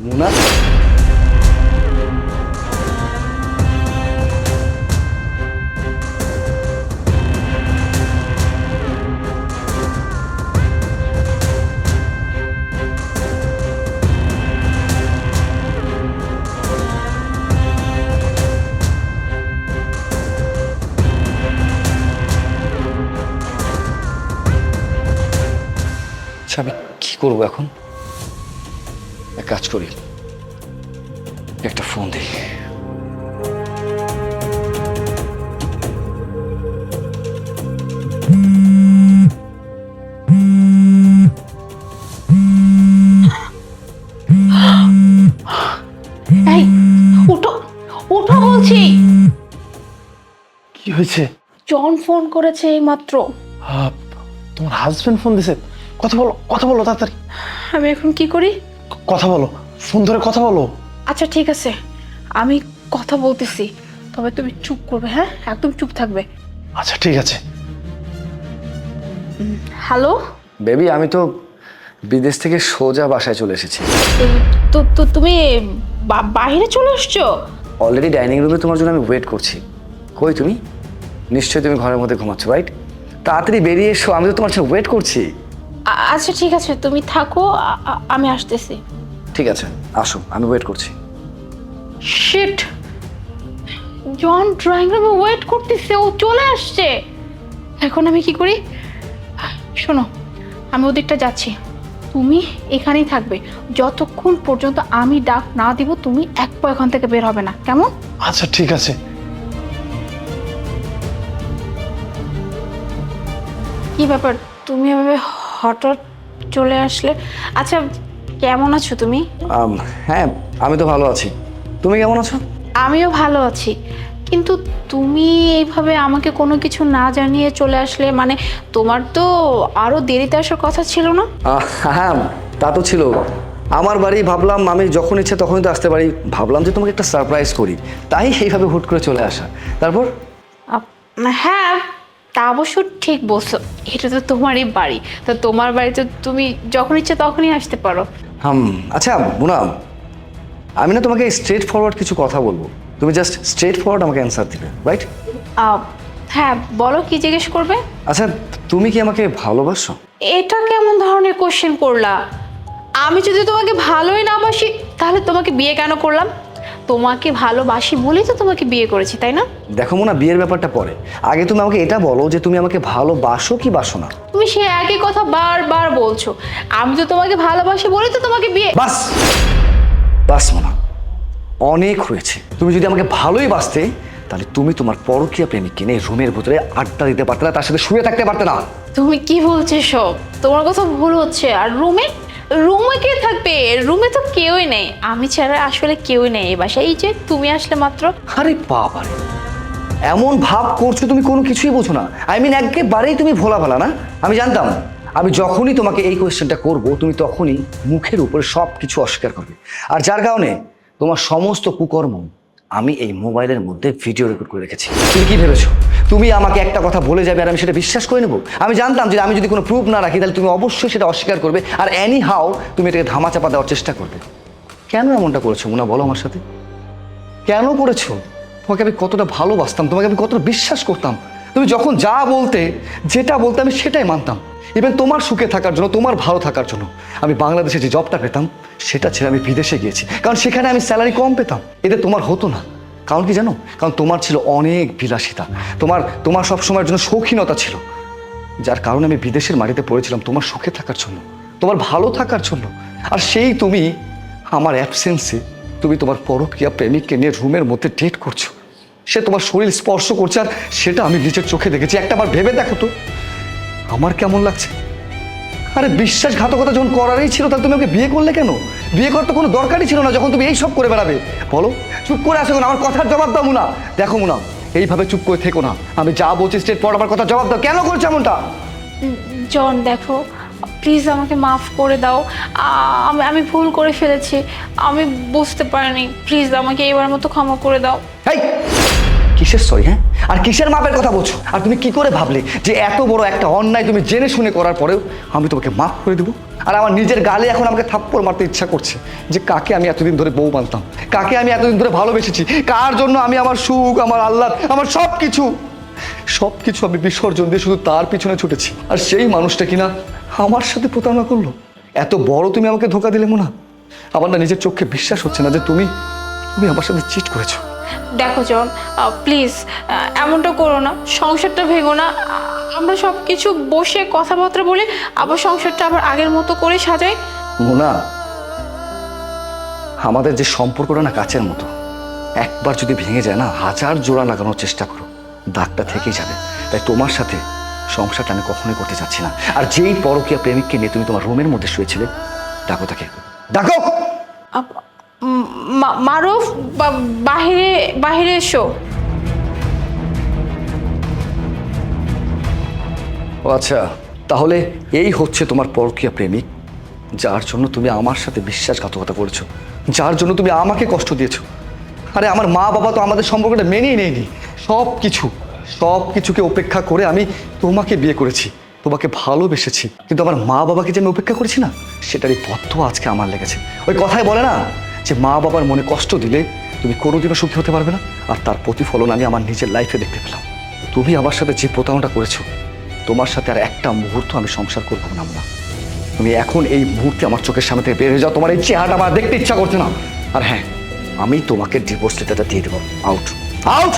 মুনা আচ্ছা আমি কি করব এখন এক কাজ করি। একটা ফোন দিই। কি হয়েছে? জন ফোন করেছে এই মাত্র তোমার হাজবেন্ড ফোন দিছে? কথা বলো কথা বলো তাড়াতাড়ি। আমি এখন কি করি? কথা বলো ফোন ধরে কথা বলো। আচ্ছা ঠিক আছে। আমি কথা বলতেছি তবে তুমি চুপ করবে হ্যাঁ? একদম চুপ থাকবে। আচ্ছা ঠিক আছে। হ্যালো? বেবি আমি তো বিদেশ থেকে সোজা বাসায় চলে এসেছি। তো তো তুমি বা- বাইরে চলে এসছো? অলরেডি ডাইনিং রুমে তোমার জন্য আমি ওয়েট করছি। কই তুমি? নিশ্চয়ই তুমি ঘরের মধ্যে ঘুমাচ্ছ রাইট তাড়াতাড়ি বেরিয়ে এসো আমি তো তোমার জন্য ওয়েট করছি। আচ্ছা ঠিক আছে তুমি থাকো আমি আসতেছি। ঠিক আছে আসো আমি ওয়েট করছি। শিট জন ড্রয়িং রুমে ওয়েট করতেছে ও চলে আসছে! এখন আমি কি করি? শোনো আমি ওদিকটা যাচ্ছি। তুমি এখানেই থাকবে। যতক্ষণ পর্যন্ত আমি ডাক না দিব তুমি এক পা এখান থেকে বের হবে না। কেমন? আচ্ছা ঠিক আছে। কি ব্যাপার? তুমি এভাবে হঠাৎ চলে আসলে? আচ্ছা কেমন আছো তুমি? আম, হ্যাঁ আমি তো ভালো আছি। তুমি কেমন আছো? আমিও ভালো আছি। কিন্তু তুমি এইভাবে আমাকে কোনো কিছু না জানিয়ে চলে আসলে মানে তোমার তো আরও দেরিতে আসার কথা ছিল না? আহ, হ্যাঁ তা তো ছিল। আমার বাড়ি ভাবলাম আমি যখন ইচ্ছে তখনই তো আসতে পারি। ভাবলাম যে তোমাকে একটা সারপ্রাইজ করি। তাই এইভাবে হুট করে চলে আসা। তারপর? আপ- হ্যাঁ তা অবশ্য ঠিক বলছো। এটা তো তোমারই বাড়ি। তো তোমার বাড়িতে তুমি যখন ইচ্ছে তখনই আসতে পারো। হুম আচ্ছা বুনাম আমি না তোমাকে স্ট্রেট ফরওয়ার্ড কিছু কথা বলব। তুমি জাস্ট স্ট্রেট ফরওয়ার্ড আমাকে অ্যান্সার দিবে রাইট হ্যাঁ বলো কি জিজ্ঞেস করবে? আচ্ছা তুমি কি আমাকে ভালোবাসো? এটা কেমন ধরনের কোশ্চেন করলা? আমি যদি তোমাকে ভালোই না বাসি তাহলে তোমাকে বিয়ে কেন করলাম? তোমাকে ভালোবাসি বলেই তো তোমাকে বিয়ে করেছি তাই না? দেখো মোনা বিয়ের ব্যাপারটা পরে। আগে তুমি আমাকে এটা বলো যে তুমি আমাকে ভালোবাসো কি বাসো না। তুমি সে একই কথা বারবার বলছো। আমি তো তোমাকে ভালোবাসি বলেই তো তোমাকে বিয়ে বাস! বাস মোনা অনেক হয়েছে। তুমি যদি আমাকে ভালোই বাসতে তাহলে তুমি তোমার পরকীয়া প্রেমিককে নিয়ে রুমের ভিতরে আড্ডা দিতে পারতে না তার সাথে শুয়ে থাকতে পারতে না। তুমি কি বলছো সব তোমার কথা ভুল হচ্ছে। আর রুমে রুমে কে থাকবে? রুমে তো কেউই নেই। আমি ছাড়া আসলে কেউই নেই এই বাসায়। এই যে তুমি আসলে মাত্র। আরে বাবা এমন ভাব করছ তুমি কোনো কিছুই বোঝো না। আই মিন একেবারেই তুমি ভোলা ভালা না? আমি জানতাম। আমি যখনই তোমাকে এই কোয়েশ্চেনটা করব, তুমি তখনই মুখের উপরে সব কিছু অস্বীকার করবে। আর যার কারণে তোমার সমস্ত কুকর্ম আমি এই মোবাইলের মধ্যে ভিডিও রেকর্ড করে রেখেছি। তুমি কি ভেবেছো? তুমি আমাকে একটা কথা বলে যাবে আর আমি সেটা বিশ্বাস করে নেব? আমি জানতাম যে আমি যদি কোনো প্রুফ না রাখি, তাহলে তুমি অবশ্যই সেটা অস্বীকার করবে আর অ্যানি হাও তুমি এটাকে ধামাচাপা দেওয়ার চেষ্টা করবে। কেন এমনটা করেছ মুনা, বলো আমার সাথে। কেন করেছ? তোমাকে আমি কতটা ভালোবাসতাম, তোমাকে আমি কতটা বিশ্বাস করতাম। তুমি যখন যা বলতে, যেটা বলতে আমি সেটাই মানতাম। ইভেন তোমার সুখে থাকার জন্য, তোমার ভালো থাকার জন্য আমি বাংলাদেশে যে জবটা পেতাম, সেটা ছেড়ে আমি বিদেশে গিয়েছি। কারণ সেখানে আমি স্যালারি কম পেতাম। এতে তোমার হতো না। কারণ কি জানো? কারণ তোমার ছিল অনেক বিলাসিতা। তোমার তোমার সব সময়ের জন্য শৌখিনতা ছিল। যার কারণে আমি বিদেশের মাটিতে পড়েছিলাম তোমার সুখে থাকার জন্য, তোমার ভালো থাকার জন্য। আর সেই তুমি আমার অ্যাবসেন্সে তুমি তোমার পরক্রিয়া প্রেমিককে নিয়ে রুমের মধ্যে ডেট করছ। সে তোমার শরীর স্পর্শ করছে আর সেটা আমি নিজের চোখে দেখেছি। একটা বার ভেবে দেখো তো। আমার কেমন লাগছে? আরে বিশ্বাসঘাতকতা যখন করারই ছিল তাহলে তুমি ওকে বিয়ে করলে কেন? বিয়ে করার তো কোনো দরকারই ছিল না যখন তুমি এই সব করে বেড়াবে। বলো চুপ করে আসো কেন? আমার কথার জবাব দাও মুনা। দেখো মুনা এইভাবে চুপ করে থেকো না। আমি যা বলছি স্টেট পর আমার কথা জবাব দাও। কেন করছ এমনটা? জন দেখো প্লিজ আমাকে মাফ করে দাও। আমি আমি ভুল করে ফেলেছি। আমি বুঝতে পারিনি। প্লিজ আমাকে এবার মতো ক্ষমা করে দাও। কিসের সরি হ্যাঁ? আর কিসের মাপের কথা বলছো? আর তুমি কি করে ভাবলে যে এত বড় একটা অন্যায় তুমি জেনে শুনে করার পরেও আমি তোমাকে মাফ করে দেবো? আর আমার নিজের গালে এখন আমাকে থাপ্পড় মারতে ইচ্ছা করছে যে কাকে আমি এতদিন ধরে বউ মানতাম? কাকে আমি এতদিন ধরে ভালোবেসেছি? কার জন্য আমি আমার সুখ, আমার আল্লাহ আমার সব কিছু সব কিছু আমি বিসর্জন দিয়ে শুধু তার পিছনে ছুটেছি। আর সেই মানুষটা কিনা আমার সাথে প্রতারণা করল? এত বড় তুমি আমাকে ধোকা দিলে মোনা? আমার না নিজের চোখে বিশ্বাস হচ্ছে না যে তুমি তুমি আমার সাথে চিট করেছ। দেখো জন প্লিজ এমনটা করো না, সংসারটা ভেঙো না। আমরা সব কিছু বসে কথাবার্তা বলে আবার সংসারটা আবার আগের মতো করে সাজাই। মোনা, আমাদের যে সম্পর্কটা না কাচের মতো, একবার যদি ভেঙে যায় না, হাজার জোড়া লাগানোর চেষ্টা করো, দাগটা থেকেই যাবে। তাই তোমার সাথে সংসারটা আমি কখনোই করতে চাচ্ছি না। আর যেই পরকীয়া প্রেমিককে নিয়ে তুমি তোমার রুমের মধ্যে শুয়েছিলে, ডাকো তাকে। ডাকো! মারুফ বাহিরে বাহিরে এসো। ও আচ্ছা তাহলে এই হচ্ছে তোমার পরকীয়া প্রেমিক, যার জন্য তুমি আমার সাথে বিশ্বাসঘাতকতা করেছ, যার জন্য তুমি আমাকে কষ্ট দিয়েছ। আরে, আমার মা বাবা তো আমাদের সম্পর্কটা মেনেই নেয়নি। সব কিছু সব কিছুকে উপেক্ষা করে আমি তোমাকে বিয়ে করেছি, তোমাকে ভালোবেসেছি। কিন্তু আমার মা বাবাকে যে আমি উপেক্ষা করেছি না সেটারই পথ্য আজকে আমার লেগেছে। ওই কথাই বলে না? যে মা বাবার মনে কষ্ট দিলে তুমি কোনোদিনও সুখী হতে পারবে না, আর তার প্রতিফলন আমি আমার নিজের লাইফে দেখতে পেলাম। তুমি আমার সাথে যে প্রতারণাটা করেছ, তোমার সাথে আর একটা মুহূর্ত আমি সংসার করব না আমরা তুমি এখন এই মুহূর্তে আমার চোখের সামনে থেকে বেরিয়ে যাও, তোমার এই চেহারাটা আমার দেখতে ইচ্ছা করছে না। আর হ্যাঁ আমি তোমাকে ডিভোর্স লেটারটা দিয়ে দেবো। Out out